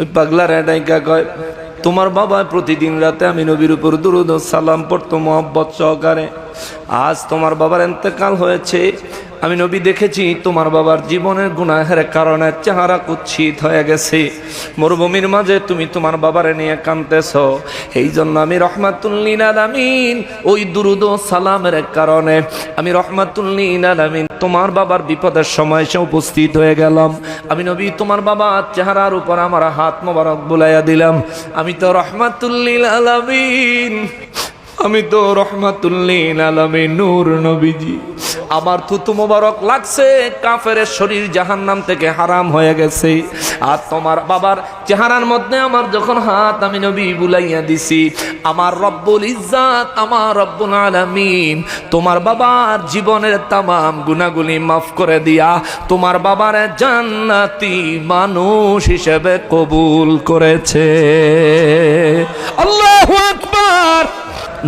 ওই কয়, তোমার বাবা প্রতিদিন রাতে আমি নবীর উপর দুরুদ সালাম পড়তো মোহব্বত সহকারে। আজ তোমার বাবার এতেকাল হয়েছে। আমি নবী দেখেছি, তোমার বাবার জীবনের গুনাহের কারণে চেহারা কুচ্ছিত হয়ে গেছে। মরুভূমির মাঝে তুমি তোমার বাবারে নিয়ে কানতেছ এই জন্য আমি রহমাতুল্লিন আলামিন ওই দুরুদ সালামের কারণে আমি রহমাতুল্লিন আলামিন তোমার বাবার বিপদের সময় সে উপস্থিত হয়ে গেলাম। আমি নবী, তোমার বাবার চেহারার উপর আমার হাত মোবারক বুলাইয়া দিলাম। আমি তো রহমাতুল্লিল আলামিন আমি তো রহমাতুল্লিন আলামী নূর নবীজি। আমার থুতু মোবারক লাগছে, কাফের শরীর জাহান্নাম থেকে হারাম হয়ে গেছে। আর তোমার বাবার চেহারার মধ্যে আমার যখন হাত আমি নবী বুলাইয়া দিছি, আমার রব্বুল ইজ্জাত, আমার রব্বুল আলামিন, তোমার বাবার জীবনের তামাম গুনাগুলি মাফ করে দিয়া, তোমার বাবার জান্নাতি মানুষ হিসেবে কবুল করেছে। আল্লাহ আকবার!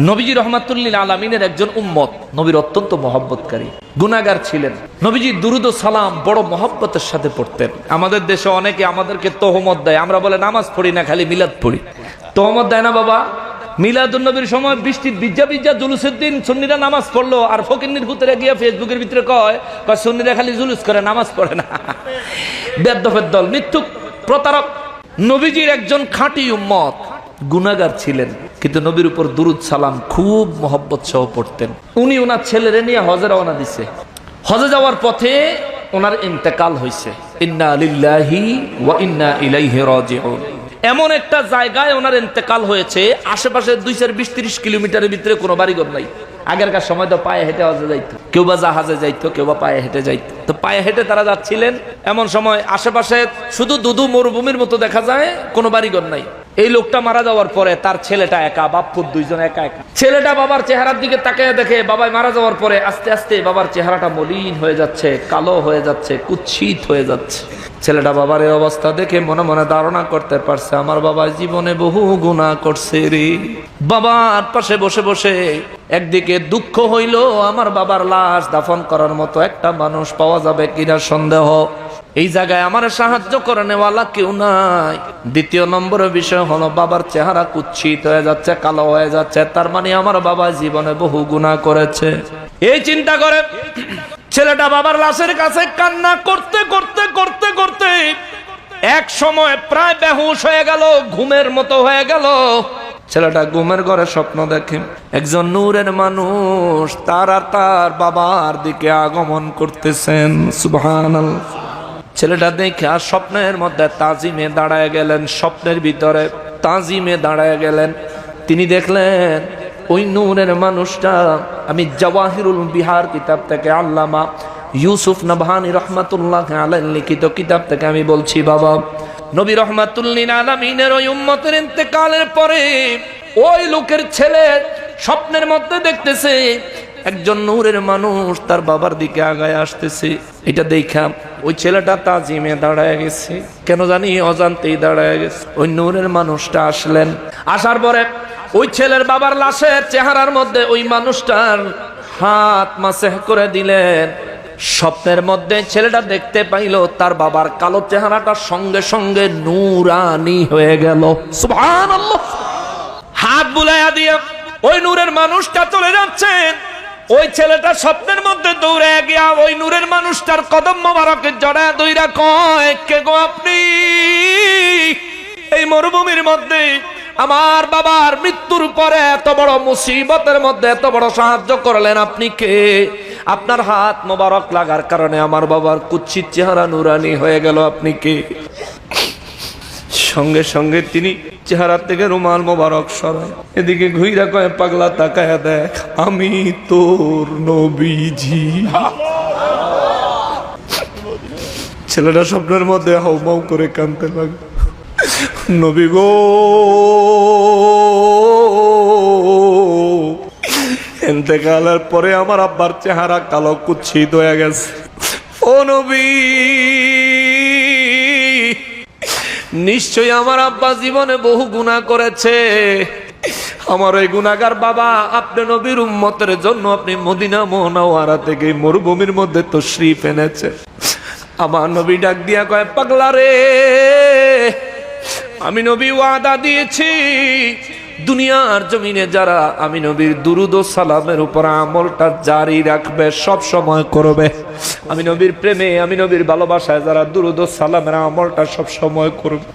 নবীজি রহমাতুল্লিল আলমিনের একজন উম্মত, নবীর অত্যন্ত মহব্বতকারী গুনাগার ছিলেন। নবীজি দুরুদ সালাম বড় মহব্বতের সাথে পড়তেন। আমাদের দেশে অনেকে আমাদেরকে তহমত দেয়। আমরা বলে, নামাজ পড়ি না, খালি মিলাদ পড়ি। তহমত দেয় না বাবা। মিলাদুল নবীর সময় বৃষ্টির বিজ্জা বিজ্জা জুলুসের দিন সুন্নিরা নামাজ পড়ল, আর ফকিন্নির ভূতেরা গিয়ে ফেসবুকের ভিতরে কয় কয়, সুন্নিরা খালি জুলুস করে, নামাজ পড়ে না। বেদ্যফের দল মৃত্যু প্রতারক। নবীজির একজন খাঁটি উম্মত গুনাগার ছিলেন, কিন্তু নবীর উপর দুরুদ, সালাম, খুব মহব্বত সহ পড়তেন। উনি ওনার ছেলেরে নিয়ে হজে রওনা দিছে। হজে যাওয়ার পথে ওনার ইন্তেকাল হয়েছে ইন্না লিল্লাহি ওয়া ইন্না ইলাইহি রাজিউন। এমন একটা জায়গায় ওনার ইন্তেকাল হয়েছে, আশেপাশে দুই চার বিশ তিরিশ কিলোমিটারের ভিতরে কোনো বাড়িঘর নাই। আগেরকার সময় তো পায়ে হেঁটে হজে যাইতো। কেউ বা জাহাজে যাইতো, কেউ বা পায়ে হেঁটে যাইতো। তো পায়ে হেঁটে তারা যাচ্ছিলেন, এমন সময় আশেপাশে শুধু দুধু মরুভূমির মতো দেখা যায়, কোনো বাড়িঘর নাই। এই লোকটা মারা যাওয়ার পরে তার ছেলেটা একা বাপুর দুইজন একা একা। ছেলেটা বাবার চেহারার দিকে তাকিয়ে দেখে বাবাই মারা যাওয়ার পরে আস্তে আস্তে বাবার চেহারাটা মলিন হয়ে যাচ্ছে, কালো হয়ে যাচ্ছে, কুৎসিত হয়ে যাচ্ছে। ছেলেটা বাবার এই অবস্থা দেখে মনে মনে ধারণা করতে পারছে, আমার বাবা জীবনে বহু গুণা করছে রে। বাবার পাশে বসে বসে একদিকে দুঃখ হইল, আমার বাবার লাশ দাফন করার মতো একটা মানুষ পাওয়া যাবে কিনা সন্দেহ। এই জায়গায় আমার সাহায্য করে নেওয়ালা কেউ নাই। দ্বিতীয় নম্বরের বিষয় হলো, বাবার চেহারা কুচ্ছিত হয়ে যাচ্ছে, কালো হয়ে যাচ্ছে। তার মানে আমার বাবা জীবনে বহু গুণা করেছে। এই চিন্তা করে ছেলেটা বাবার লাশের কাছে কান্না করতে করতে করতে করতে এক সময় প্রায় বেহুশ হয়ে গেল, ঘুমের মতো হয়ে গেল। ছেলেটা ঘুমের ঘরে স্বপ্ন দেখে একজন নূরের মানুষ, তার আর তার বাবার দিকে আগমন করতেছেন। সুবহানাল্লাহ। ছেলেটা দেখে আর স্বপ্নের মধ্যে তাজিমে দাঁড়ায় গেলেন, স্বপ্নের ভিতরে তাজিমে দাঁড়ায় গেলেন। তিনি দেখলেন, ওই নূরের মানুষটা, আমি জওয়াহিরুল বিহার কিতাব থেকে আল্লামা ইউসুফ নবহানি রহমাতুল্লাহ আলাই লিখিত কিতাব থেকে আমি বলছি, বাবা, নবী রহমাতুল্লিন আলমিনের ওই উম্মতের ইন্তেকালের পরে ওই লোকের ছেলে স্বপ্নের মধ্যে দেখতেছে, একজন নূরের মানুষ তার বাবার দিকে আগায় আসতেছে। এটা দেখা ওই ছেলেটা তাজিমে দাঁড়ায় গেছে। কেন জানি অজান্তেই দাঁড়ায় গেছে। ওই নূরের মানুষটা আসলেন। আসার পরে ওই ছেলের বাবার লাশের চেহারার মধ্যে ওই মানুষটার হাত মাসে করে দিলেন। স্বপ্নের মধ্যে ছেলেটা দেখতে পাইল, তার বাবার কালো চেহারাটা সঙ্গে সঙ্গে নূরানি হয়ে গেল। হাত বুলাইয়া দিয়ে ওই নূরের মানুষটা চলে যাচ্ছেন। ওই ছেলেটা স্বপ্নের মধ্যে দৌড়ে গিয়া ওই নূরের মানুষটার কদম মোবারকের জড়ায় দইরা কয়, কে গো আপনি? এই মরুভূমির মধ্যে আমার বাবার মৃত্যুর পরে এত বড় মুসিবতের মধ্যে এত বড় সাহায্য করলেন আপনি কে? আপনার হাত মোবারক লাগার কারণে আমার বাবার কুচ্ছিত চেহারা নুরানি হয়ে গেল, আপনি কে? সঙ্গে সঙ্গে তিনি চেহারা থেকে রুমাল মোবারক সরান এদিকে ঘুইরা কয়, পাগলা তাকায় দেখ, আমি তোর নবীজি। ছেলেটা স্বপ্নের মধ্যে হাউমাউ করে কানতে লাগল। নবী গো এতেকালের পরে আমার আব্বার চেহারা কালো কুচ্ছিত হয়ে গেছে। ও নবী নিশ্চয়ই আমার আব্বা জীবনে বহু গুণা করেছে। আমার ওই গুণাগার বাবা আপনি নবীর উম্মতের জন্য আপনি মদিনা মোহনাওয়ারা থেকে মরুভূমির মধ্যে তো শ্রী ফেনেছে আমার নবী ডাক দিয়া কয়, পাগলা রে, আমি নবী ওয়াদা দিয়েছি দুনিয়ার জমিনে যারা আমি নবীর দুরুদ ও সালামের উপর আমলটা জারি রাখবে, সব সময় করবে। আমি নবীর প্রেমে, আমি নবীর ভালোবাসায় যারা দুরুদ ও সালামের আমলটা সব সময় করবে।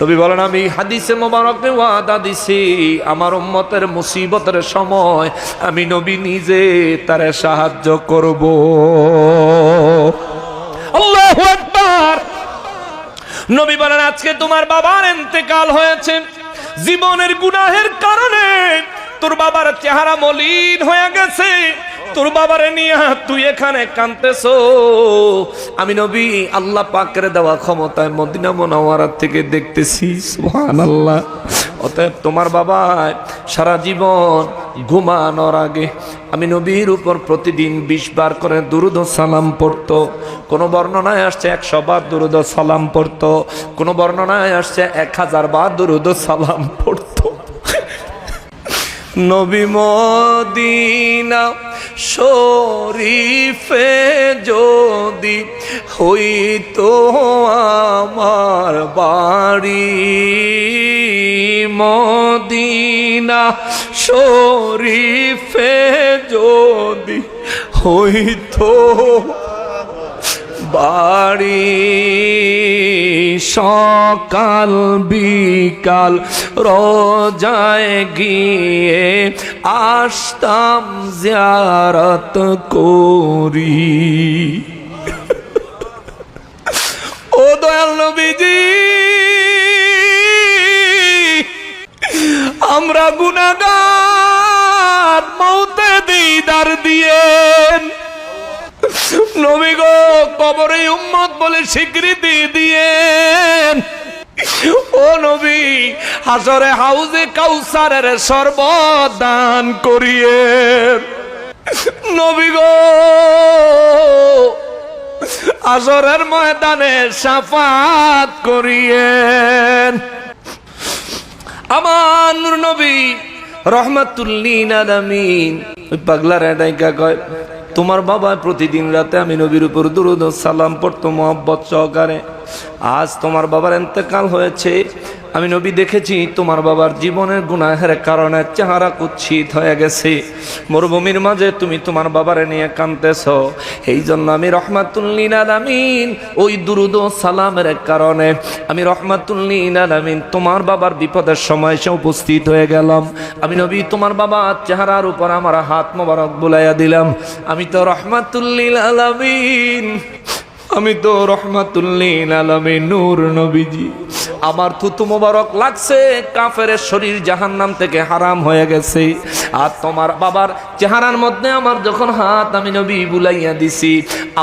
নবী বলেন, আমি হাদিসে মোবারকে ওয়াদা দিছি, আমার উম্মতের মুসিবতের সময় আমি নবী নিজে তারে সাহায্য করব। আল্লাহু আকবার। নবী বলেন, আজকে তোমার বাবার এন্তেকাল হয়েছে। জীবনের গুনাহের কারণে তোর বাবার চেহারা মলিন হয়ে গেছে। তোর বাবারে নিয়ে তুই এখানে কানতেছ আমি নবী, আল্লাহ পাকের দেওয়া ক্ষমতায় মদিনা মোনাওয়ারা থেকে দেখতেছি, সুবহানাল্লাহ। অতএব তোমার বাবা সারা জীবন ঘুমানোর আগে আমি নবীর উপর প্রতিদিন বিশ বার করে দুরুদ সালাম পড়তো। কোনো বর্ণনায় আসছে একশো বার দুরুদ সালাম পড়তো। কোনো বর্ণনায় আসছে এক হাজার বার দুরুদ সালাম পড়তো। নবী মদিনা শরীফে যদি হইতো আমার বাড়ি মদিনা শরীফে যদি হইতো বাড়ি। সকাল বিকাল রোজায় গিয়ে আসতাম জিয়ারত করি। ও দয়াল নবীজি, আমরা গুনাগার মৌতে দিদার গো কবরে উম্মত বলে স্বীকৃতি দিয়েন। ও নবী হাসরে হাউজে কাউসারের সর্বদান দান করিয়ে নবী গো আসরের ময়দানে সাফাত করিয়েন। আমার নবী রহমাতুল্লিন আলামিন, ওই পাগলার এটাইকা কয় তোমার বাবা প্রতিদিন রাতে আমি নবীর উপর দুরুদ সালাম পড়তো মোহব্বত সহকারে। আজ তোমার বাবার এতেকাল হয়েছে। আমি নবী দেখেছি, তোমার বাবার জীবনের গুনাহের কারণে চেহারা কুচ্ছিত হয়ে গেছে। মরুভূমির মাঝে তুমি তোমার বাবারে নিয়ে কানতেছ এই জন্য আমি রহমাতুল্লিন আলামিন ওই দুরুদ সালামের কারণে আমি রহমাতুল্লিন আলামিন তোমার বাবার বিপদের সময় সে উপস্থিত হয়ে গেলাম। আমি নবী, তোমার বাবা চেহারার উপর আমার হাত মোবারক বুলাইয়া দিলাম। আমি তো রহমাতুল্লিল আলামিন আমি তো রহমাতুল্লিন আলমী নূর নবীজি। আমার থুতু মোবারক লাগছে, কাফের শরীর জাহান্নাম থেকে হারাম হয়ে গেছে। আর তোমার বাবার চেহারার মধ্যে আমার যখন হাত আমি নবী বুলাইয়া দিছি,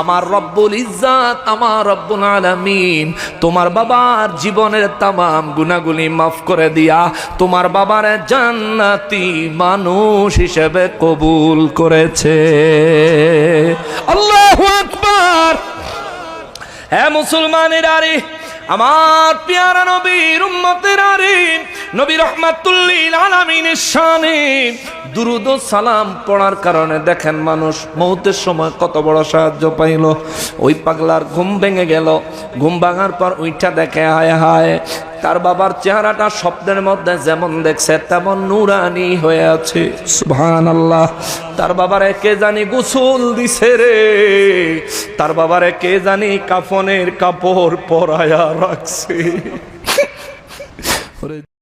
আমার রব্বুল ইজ্জাত, আমার রব্বুল আলামিন, তোমার বাবার জীবনের তামাম গুনাগুলি মাফ করে দিয়া, তোমার বাবার জান্নাতি মানুষ হিসেবে কবুল করেছে। আল্লাহ আকবার! হ্যাঁ মুসলমানের আরে আমার পেয়ারা নবীর উম্মতের আরে নবী রহমাতুল্লিল আলামিনের শানে দুরুদ সালাম পড়ার কারণে দেখেন মানুষ মৌতের সময় কত বড় সাহায্য পাইল। ওই পাগলার ঘুম ভেঙে গেল। ঘুম ভাঙার পর ওইটা দেখে হায় হায়, তার বাবার চেহারাটা স্বপ্নের মধ্যে যেমন দেখছে, তেমন নুরানি হয়ে আছে। সুবহান আল্লাহ তার বাবারে কে জানি গোসল দিছে রে। তার বাবারে কে জানি কাফনের কাপড় পরায়া রাখছে।